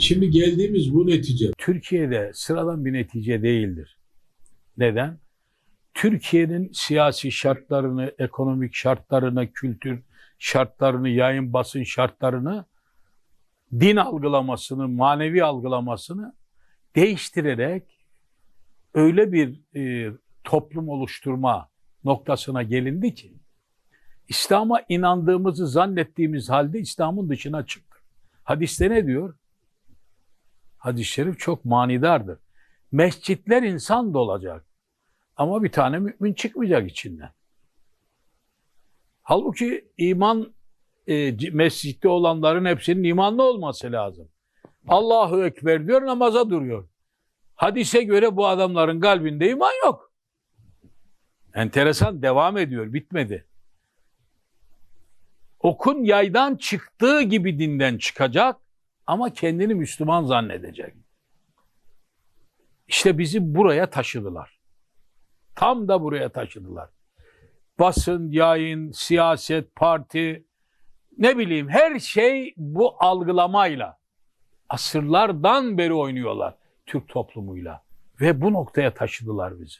Şimdi geldiğimiz bu netice Türkiye'de sıradan bir netice değildir. Neden? Türkiye'nin siyasi şartlarını, ekonomik şartlarını, kültür şartlarını, yayın basın şartlarını, din algılamasını, manevi algılamasını değiştirerek öyle bir e, toplum oluşturma noktasına gelindi ki İslam'a inandığımızı zannettiğimiz halde İslam'ın dışına çıktık. Hadiste ne diyor? Hadis-i şerif çok manidardır. Mescitler insan dolacak. Ama bir tane mümin çıkmayacak içinden. Halbuki iman e, mescitte olanların hepsinin imanlı olması lazım. Allahu Ekber diyor namaza duruyor. Hadise göre bu adamların kalbinde iman yok. Enteresan devam ediyor bitmedi. Okun yaydan çıktığı gibi dinden çıkacak ama kendini Müslüman zannedecek. İşte bizi buraya taşıdılar. Tam da buraya taşıdılar. Basın, yayın, siyaset, parti, ne bileyim her şey bu algılamayla asırlardan beri oynuyorlar Türk toplumuyla ve bu noktaya taşıdılar bizi.